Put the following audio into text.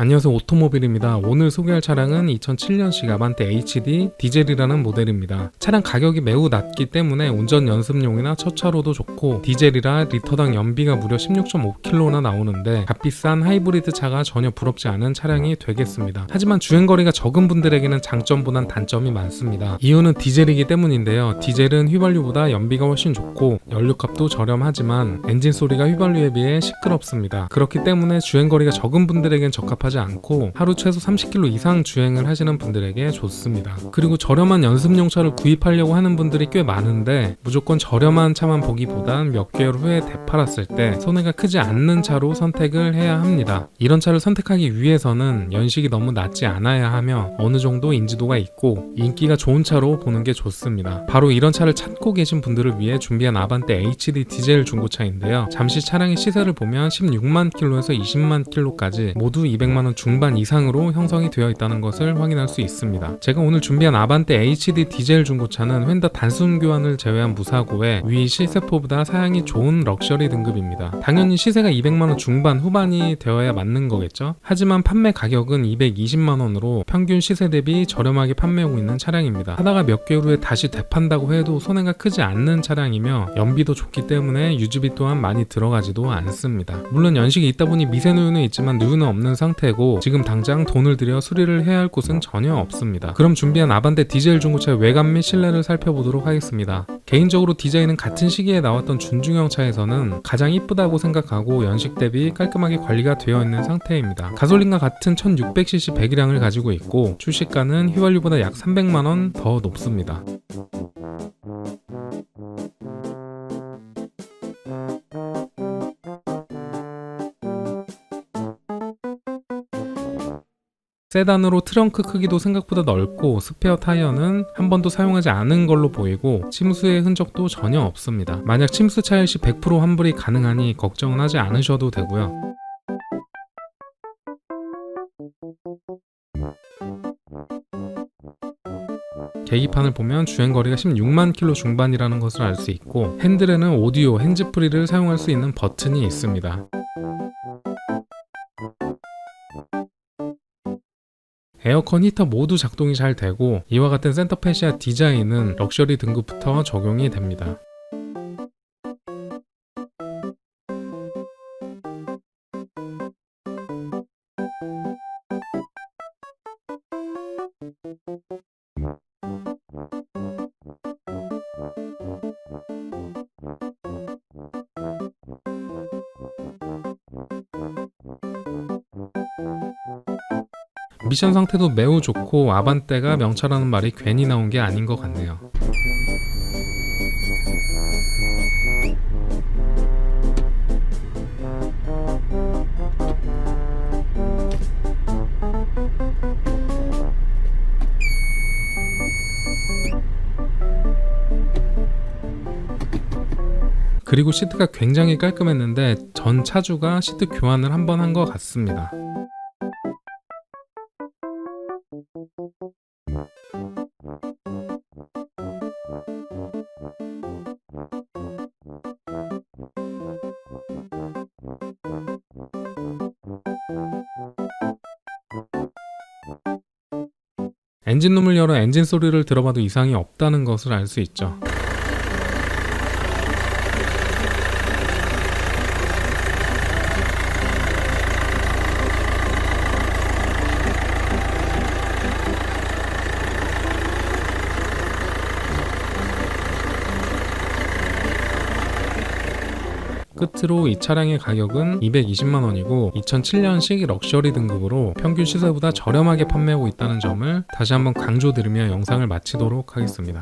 안녕하세요 오토모빌입니다. 오늘 소개할 차량은 2007년식 아반떼 HD 디젤이라는 모델입니다. 차량 가격이 매우 낮기 때문에 운전 연습용이나 첫 차로도 좋고 디젤이라 리터당 연비가 무려 16.5km나 나오는데 값비싼 하이브리드 차가 전혀 부럽지 않은 차량이 되겠습니다. 하지만 주행거리가 적은 분들에게는 장점보단 단점이 많습니다. 이유는 디젤이기 때문인데요. 디젤은 휘발유보다 연비가 훨씬 좋고 연료값도 저렴하지만 엔진 소리가 휘발유에 비해 시끄럽습니다. 그렇기 때문에 주행거리가 적은 분들에겐 적합 하지 않고 하루 최소 30km 이상 주행을 하시는 분들에게 좋습니다. 그리고 저렴한 연습용 차를 구입하려고 하는 분들이 꽤 많은데 무조건 저렴한 차만 보기보단 몇 개월 후에 되팔았을 때 손해가 크지 않는 차로 선택을 해야 합니다. 이런 차를 선택하기 위해서는 연식이 너무 낮지 않아야 하며 어느 정도 인지도가 있고 인기가 좋은 차로 보는 게 좋습니다. 바로 이런 차를 찾고 계신 분들을 위해 준비한 아반떼 HD 디젤 중고차인데요. 잠시 차량의 시세를 보면 16만 킬로에서 20만 킬로까지 모두 200만 원 중반 이상으로 형성이 되어 있다는 것을 확인할 수 있습니다. 제가 오늘 준비한 아반떼 HD 디젤 중고차는 휀다 단순 교환을 제외한 무사고에 위 시세포보다 사양이 좋은 럭셔리 등급입니다. 당연히 시세가 200만 원 중반 후반이 되어야 맞는 거겠죠. 하지만 판매 가격은 220만 원으로 평균 시세 대비 저렴하게 판매하고 있는 차량입니다. 하다가 몇 개월 후에 다시 되판다고 해도 손해가 크지 않는 차량이며 연비도 좋기 때문에 유지비 또한 많이 들어가지도 않습니다. 물론 연식이 있다 보니 미세누유는 있지만 누유는 없는 상태고 지금 당장 돈을 들여 수리를 해야 할 곳은 전혀 없습니다. 그럼 준비한 아반떼 디젤 중고차의 외관 및 실내를 살펴보도록 하겠습니다. 개인적으로 디자인은 같은 시기에 나왔던 준중형 차에서는 가장 이쁘다고 생각하고 연식 대비 깔끔하게 관리가 되어 있는 상태입니다. 가솔린과 같은 1600cc 배기량을 가지고 있고 출시가는 휘발유보다 약 300만원 더 높습니다. 세단으로 트렁크 크기도 생각보다 넓고 스페어 타이어는 한 번도 사용하지 않은 걸로 보이고 침수의 흔적도 전혀 없습니다. 만약 침수 차일 시 100% 환불이 가능하니 걱정은 하지 않으셔도 되고요. 계기판을 보면 주행 거리가 16만 킬로 중반이라는 것을 알 수 있고 핸들에는 오디오 핸즈프리를 사용할 수 있는 버튼이 있습니다. 에어컨 히터 모두 작동이 잘 되고 이와 같은 센터페시아 디자인은 럭셔리 등급부터 적용이 됩니다. 미션 상태도 매우 좋고 아반떼가 명차라는 말이 괜히 나온 게 아닌 것 같네요. 그리고 시트가 굉장히 깔끔했는데 전 차주가 시트 교환을 한 번 한 것 같습니다. 엔진룸을 열어 엔진 소리를 들어봐도 이상이 없다는 것을 알 수 있죠. 끝으로 이 차량의 가격은 220만 원이고 2007년식 럭셔리 등급으로 평균 시세보다 저렴하게 판매하고 있다는 점을 다시 한번 강조드리며 영상을 마치도록 하겠습니다.